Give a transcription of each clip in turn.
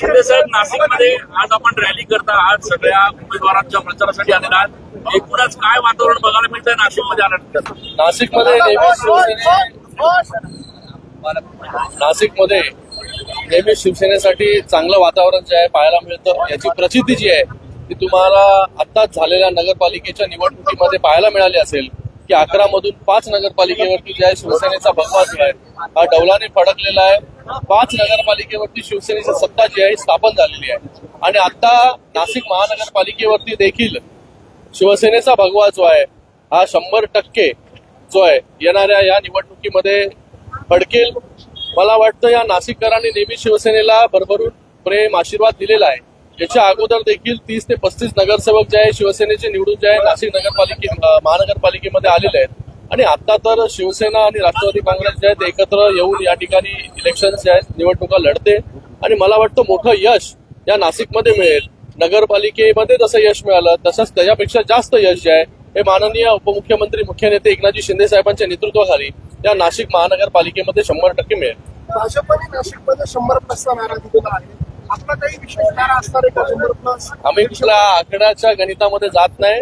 शिंदे साहेब नाशिकमध्ये आज आपण रॅली करता. आज सगळ्या उमेदवारांच्या प्रचारासाठी आलेला आहात. एकूणच काय वातावरण बघायला मिळतंय नाशिकमध्ये आल्यानंतर नाशिकमध्ये नेहमीच शिवसेने नाशिकमध्ये नेहमी शिवसेनेसाठी चांगलं वातावरण जे आहे पाहायला मिळतं. याची प्रचिती जी आहे ती तुम्हाला आत्ताच झालेल्या नगरपालिकेच्या निवडणुकीमध्ये पाहायला मिळाली असेल. की अकरा मधून पाच नगरपालिकेवरती जे आहे शिवसेनेचा भगवा जो आहे हा डौलाने फडकलेला आहे. पाच नगरपालिकेवरती शिवसेनेची सत्ता जी आहे स्थापन झालेली आहे. आणि आता नाशिक महानगरपालिकेवरती देखील शिवसेनेचा भगवा जो आहे हा शंभर टक्के जो आहे येणाऱ्या या निवडणुकीमध्ये फडकेल. मला वाटतं या नाशिककरांनी नेहमी शिवसेनेला भरभरून प्रेम आशीर्वाद दिलेला आहे. याच्या अगोदर देखील तीस ते पस्तीस नगरसेवक जे आहे शिवसेनेचे निवडून जे आहे नाशिक नगरपालिके महानगरपालिकेमध्ये आलेले आहेत. आणि आता तर शिवसेना आणि राष्ट्रवादी काँग्रेस जे आहेत एकत्र येऊन या ठिकाणी इलेक्शन जे आहेत निवडणुका लढते. आणि मला वाटतं मोठं यश या नाशिकमध्ये मिळेल. नगरपालिकेमध्ये जसं यश मिळालं तसंच त्याच्यापेक्षा जास्त यश जे आहे हे माननीय उपमुख्यमंत्री मुख्य नेते एकनाथजी शिंदे साहेबांच्या नेतृत्वाखाली या नाशिक महानगरपालिकेमध्ये शंभर टक्के मिळेल. भाजपने नाशिकमध्ये शंभर प्रस्ताव आहे. आपला काही विशेष नारा असणार आहे का शंभर प्लस आम्ही कुठल्या आकड्याच्या गणितामध्ये जात नाही.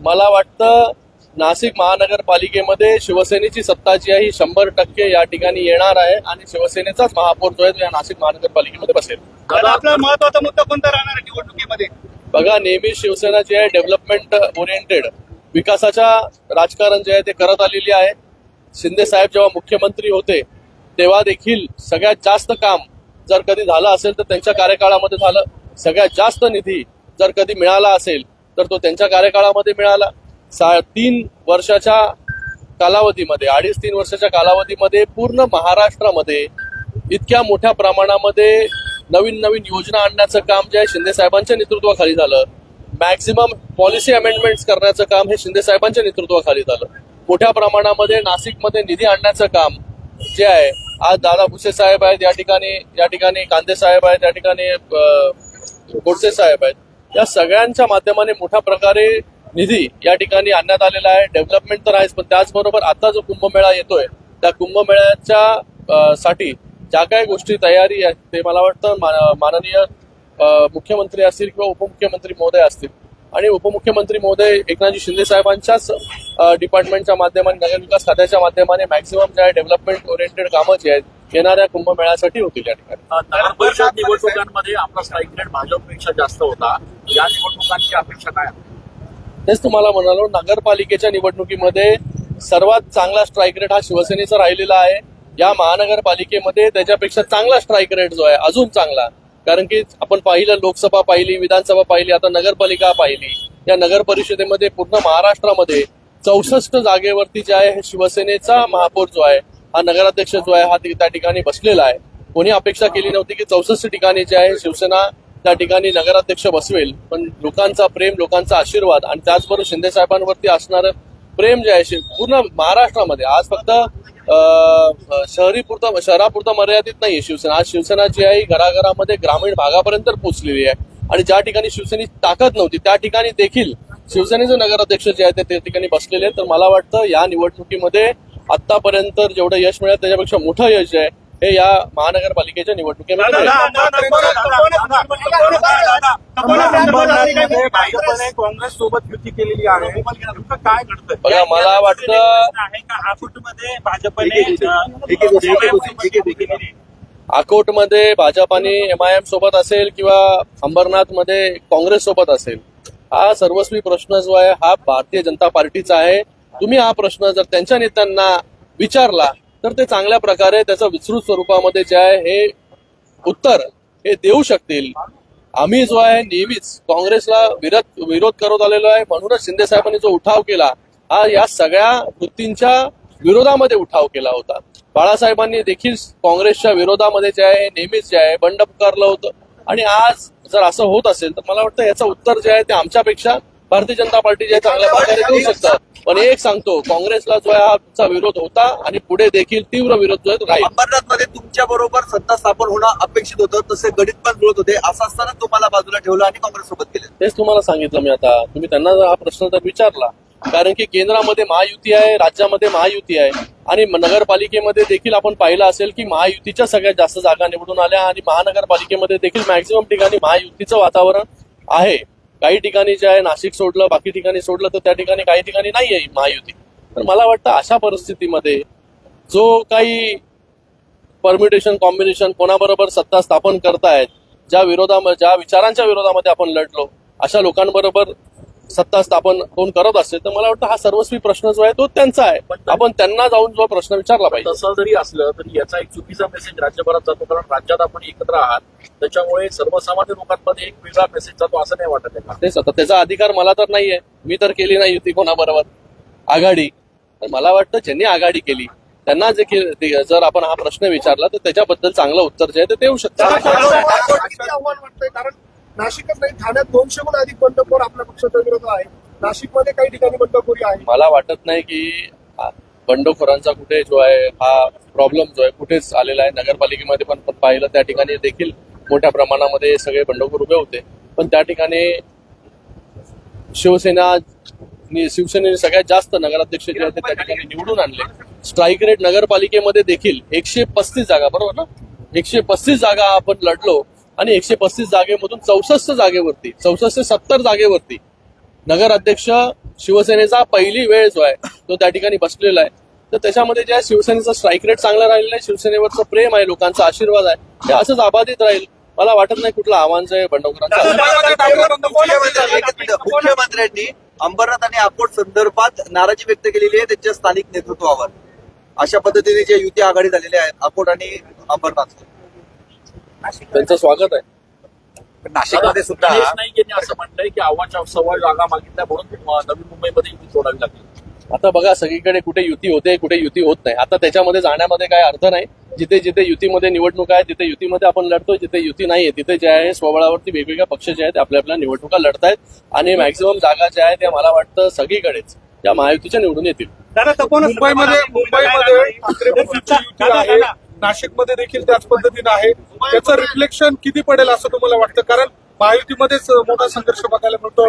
मला वाटतं नाशिक महानगरपालिकेमध्ये शिवसेनेची सत्ता जी आहे ही शंभर टक्के या ठिकाणी येणार आहे आणि शिवसेनेचाच महापौर जो आहे तो या नाशिक महानगरपालिकेमध्ये बसेल. दादा आपला महत्त्वाचा मुद्दा कोणता राहणार आहे निवडणुकीमध्ये? बघा नेहमी शिवसेना जी आहे डेव्हलपमेंट ओरिएंटेड विकासाच्या राजकारण जे आहे ते करत आलेली आहे. शिंदे साहेब जेव्हा मुख्यमंत्री होते तेव्हा देखील सगळ्यात जास्त काम जर कधी झालं असेल तर त्यांच्या कार्यकाळामध्ये झालं. सगळ्यात जास्त निधी जर कधी मिळाला असेल तर तो त्यांच्या कार्यकाळामध्ये मिळाला. सा तीन वर्षाच्या कालावधीमध्ये अडीच तीन वर्षाच्या कालावधीमध्ये पूर्ण महाराष्ट्रामध्ये इतक्या मोठ्या प्रमाणामध्ये नवीन नवीन योजना आणण्याचं काम जे आहे शिंदे साहेबांच्या नेतृत्वाखाली झालं. मॅक्झिमम पॉलिसी अमेंडमेंट्स करण्याचं काम हे शिंदे साहेबांच्या नेतृत्वाखाली झालं. मोठ्या प्रमाणामध्ये नाशिकमध्ये निधी आणण्याचं काम जे आहे आज दादा भुसे साहेब आहेत या ठिकाणी या ठिकाणी कांदे साहेब आहेत या ठिकाणी गोडसे साहेब आहेत. या सगळ्यांच्या माध्यमाने मोठ्या प्रकारे निधी या ठिकाणी आणण्यात आलेला आहे. डेव्हलपमेंट तर आहेच पण त्याचबरोबर आता जो कुंभमेळा येतोय त्या कुंभमेळ्याच्या साठी ज्या काही गोष्टी तयारी आहेत ते मला वाटतं माननीय मुख्यमंत्री असतील किंवा उपमुख्यमंत्री महोदय असतील आणि उपमुख्यमंत्री महोदय एकनाथजी शिंदे साहेबांच्याच डिपार्टमेंटच्या माध्यमाने नगरविकास खात्याच्या माध्यमाने मॅक्झिमम जे आहे डेव्हलपमेंट ओरिएंटेड कामं जी आहेत येणाऱ्या कुंभमेळ्यासाठी होतील या ठिकाणी. नगर परिषद निवडणुकांमध्ये आपला स्ट्राईक रेट भाजपपेक्षा जास्त होता. या निवडणुकांची अपेक्षा काय? तेच तुम्हाला म्हणालो नगरपालिकेच्या निवडणुकीमध्ये सर्वात चांगला स्ट्राईक रेट हा शिवसेनेचा राहिलेला आहे. या महानगरपालिकेमध्ये त्याच्यापेक्षा चांगला स्ट्राईक रेट जो आहे अजून चांगला. कारण की आपण पाहिलं लोकसभा पाहिली विधानसभा पाहिली आता नगरपालिका पाहिली. या नगर परिषदेमध्ये पूर्ण महाराष्ट्रामध्ये चौसष्ट जागेवरती जे आहे शिवसेनेचा महापौर जो आहे हा नगराध्यक्ष जो आहे हा त्या ठिकाणी बसलेला आहे. कोणी अपेक्षा केली नव्हती की चौसष्ट ठिकाणी जे आहे शिवसेना त्या ठिकाणी नगराध्यक्ष बसवेल. पण लोकांचा प्रेम लोकांचा आशीर्वाद आणि त्याचबरोबर शिंदे साहेबांवरती असणारं प्रेम जे आहे पूर्ण महाराष्ट्रामध्ये. आज फक्त अं, शहरी शहरापुरतं मर्यादित नाही शिवसेना. आज शिवसेना जी आहे घराघरामध्ये ग्रामीण भागापर्यंत पोहोचलेली आहे. आणि ज्या ठिकाणी शिवसेनेची ताकद नव्हती त्या ठिकाणी देखील शिवसेनेचे नगराध्यक्ष जे आहेत ते त्या ठिकाणी बसलेले आहेत. तर मला वाटतं या निवडणुकीमध्ये आतापर्यंत जेवढं यश मिळालं त्याच्यापेक्षा मोठं यश आहे हे या महानगरपालिकेच्या निवडणुकीमध्ये भाजपने काँग्रेस सोबत युती केलेली आहे काय घडतंय बघा मला वाटतं आकुटमध्ये भाजपने अकोटमध्ये भाजप आणि एम आय एम सोबत असेल किंवा अंबरनाथमध्ये काँग्रेस सोबत असेल हा सर्वस्वी प्रश्न जो आहे हा भारतीय जनता पार्टीचा आहे तुम्ही हा प्रश्न जर त्यांच्या नेत्यांना विचारला तर ते चांगल्या प्रकारे त्याचं विस्तृत स्वरूपामध्ये जे आहे हे उत्तर हे देऊ शकतील. आम्ही जो आहे नेहमीच काँग्रेसला विरोध विरोध करत आलेलो आहे. म्हणूनच शिंदे साहेबांनी जो उठाव केला हा या सगळ्या वृत्तींच्या विरोधामध्ये उठाव केला होता. बाळासाहेबांनी देखील काँग्रेसच्या विरोधामध्ये जे आहे नेहमीच जे आहे बंड पुकारलं होतं. आणि आज जर असं होत असेल तर मला वाटतं याचं उत्तर जे आहे ते आमच्यापेक्षा भारतीय जनता पार्टी जे चांगल्या प्रकारे देऊ शकतात. पण एक सांगतो काँग्रेसला जो आहे विरोध होता आणि पुढे देखील तीव्र विरोध जो आहे तो राहील. अंबरनाथमध्ये तुमच्या बरोबर सत्ता स्थापन होणं अपेक्षित होतं तसे गणित पण जुळत होते. असं असताना तुम्हाला बाजूला ठेवलं आणि काँग्रेस सोबत केलं. तेच तुम्हाला सांगितलं मी आता. तुम्ही त्यांना हा प्रश्न जर विचारला कारण की केंद्रामध्ये महायुती आहे राज्यामध्ये महायुती आहे आणि नगरपालिकेमध्ये देखील आपण पाहिलं असेल की महायुतीच्या सगळ्यात जास्त जागा निवडून आल्या आणि महानगरपालिकेमध्ये देखील मॅक्झिमम ठिकाणी महायुतीचं वातावरण आहे. काही ठिकाणी जे आहे नाशिक सोडलं बाकी ठिकाणी सोडलं तर त्या ठिकाणी काही ठिकाणी नाही आहे महायुती. तर मला वाटतं अशा परिस्थितीमध्ये जो काही परम्युटेशन कॉम्बिनेशन कोणाबरोबर सत्ता स्थापन करतायत ज्या विरोधामध्ये ज्या विचारांच्या विरोधामध्ये आपण लढलो अशा लोकांबरोबर सत्ता स्थापन कोण करत असेल तर मला वाटतं हा सर्वस्वी प्रश्न जो आहे तो त्यांचा आहे. आपण त्यांना जाऊन जो प्रश्न विचारला पाहिजे. तसं जरी असलं तरी याचा एक चुकीचा मेसेज राज्यभरात जातो कारण राज्यात आपण एकत्र आहात. त्याच्यामुळे सर्वसामान्य लोकांमध्ये एक वेगळा मेसेज जातो असं नाही वाटत तेच आता त्याचा अधिकार मला तर नाहीये. मी तर केली नाही युती कोणाबरोबर. आघाडी. तर मला वाटतं ज्यांनी आघाडी केली त्यांना जे जर आपण हा प्रश्न विचारला तर त्याच्याबद्दल चांगलं उत्तर जे आहे ते देऊ शकतात. नाशिकच नाही ठाण्यात दोनशेहून अधिक बंडखोर आपल्या पक्षाच्या विरोधात आहे नाशिकमध्ये काही ठिकाणी बंडखोरी आहे. मला वाटत नाही की बंडखोरांचा कुठे जो आहे हा प्रॉब्लेम जो आहे कुठेच आलेला आहे. नगरपालिकेमध्ये पण पाहिलं त्या ठिकाणी देखील मोठ्या प्रमाणामध्ये सगळे बंडखोर उभे होते. पण त्या ठिकाणी शिवसेना शिवसेनेने सगळ्यात जास्त नगराध्यक्ष जे होते त्या ठिकाणी निवडून आणले. स्ट्राईक रेट नगरपालिकेमध्ये देखील एकशे पस्तीस जागा बरोबर ना? एकशे पस्तीस जागा आपण लढलो. आणि एकशे पस्तीस जागेमधून चौसष्ट जागेवरती चौसष्ट सत्तर जागेवरती नगर अध्यक्ष शिवसेनेचा पहिली वेळ जो आहे तो त्या ठिकाणी बसलेला आहे. तर त्याच्यामध्ये जे शिवसेनेचा स्ट्राईक रेट चांगला राहिलेला आहे शिवसेनेवरचं प्रेम आहे लोकांचा आशीर्वाद आहे ते असंच अबाधित राहील. मला वाटत नाही कुठलं आव्हान आहे बंडखोरांचं मुख्यमंत्र्यांनी अंबरनाथ आणि अकोट संदर्भात नाराजी व्यक्त केलेली आहे त्यांच्या स्थानिक नेतृत्वावर. अशा पद्धतीने जे युती आघाडी झालेले आहेत अकोट आणि अंबरनाथ त्यांचं स्वागत आहे नाशिकमध्ये सुद्धा नाईक असं म्हटलंय की आव्हाच्या सव्वा जागा मागितल्या म्हणून नवी मुंबईमध्ये युती सोडावी लागली आता बघा सगळीकडे कुठे युती होते कुठे युती होत नाही आता त्याच्यामध्ये जाण्यामध्ये काय अर्थ नाही जिथे जिथे युतीमध्ये निवडणूक आहे तिथे युतीमध्ये आपण लढतो जिथे युती नाहीये तिथे जे आहे स्वबळावरती वेगवेगळ्या पक्ष जे आहेत ते आपल्या आपल्या निवडणुका लढतायत आणि मॅक्झिमम जागा ज्या आहेत त्या मला वाटतं सगळीकडेच त्या महायुतीच्या निवडून येतील मुंबईमध्ये मुंबईमध्ये नाशिकमध्ये देखील त्याच पद्धतीनं आहे. त्याचं रिफ्लेक्शन किती पडेल असं तुम्हाला वाटतं? कारण महायुतीमध्येच मोठा संघर्ष बघायला मिळतो.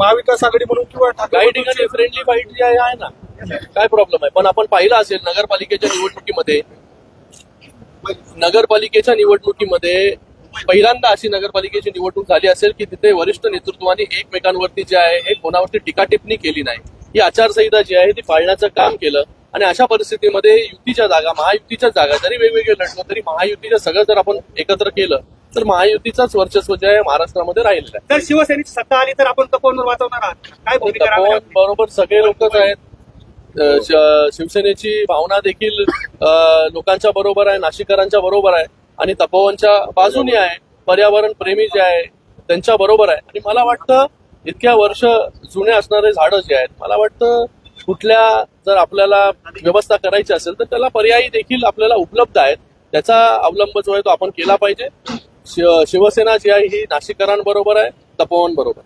महाविकास आघाडी म्हणून किंवा काही ठिकाणी फ्रेंडली फाईट जी आहे आहे ना काय प्रॉब्लेम आहे? पण आपण पाहिलं असेल नगरपालिकेच्या निवडणुकीमध्ये नगरपालिकेच्या निवडणुकीमध्ये पहिल्यांदा अशी नगरपालिकेची निवडणूक झाली असेल की तिथे वरिष्ठ नेतृत्वाने एकमेकांवरती जे आहे हे कोणावरती टीका टिप्पणी केली नाही. ही आचारसंहिता जी आहे ती पाळण्याचं काम केलं. आणि अशा परिस्थितीमध्ये युतीच्या जागा महायुतीच्या जागा जरी वेगवेगळे लढलो तरी महायुतीचं सगळं जर आपण एकत्र केलं तर महायुतीचाच वर्चस्व जे आहे महाराष्ट्रामध्ये राहिलेलं आहे. जर शिवसेनेची सत्ता आली तर आपण तपोवनवर वाचवणार आहात. काय तपोवन बरोबर सगळे लोकच आहेत शिवसेनेची भावना देखील लोकांच्या बरोबर आहे नाशिकरांच्या बरोबर आहे आणि तपोवनच्या बाजूनी आहे. पर्यावरण प्रेमी जे आहे त्यांच्या बरोबर आहे. आणि मला वाटतं इतक्या वर्ष जुने असणारे झाडं जे आहेत मला वाटतं कुठल्या जर आपल्याला व्यवस्था करायची असेल तर त्याला पर्यायी देखील आपल्याला उपलब्ध आहेत. त्याचा अवलंब जो आहे तो आपण केला पाहिजे. शिव- शिवसेना जी आहे ही नाशिककरांबरोबर आहे तपोवन बरोबर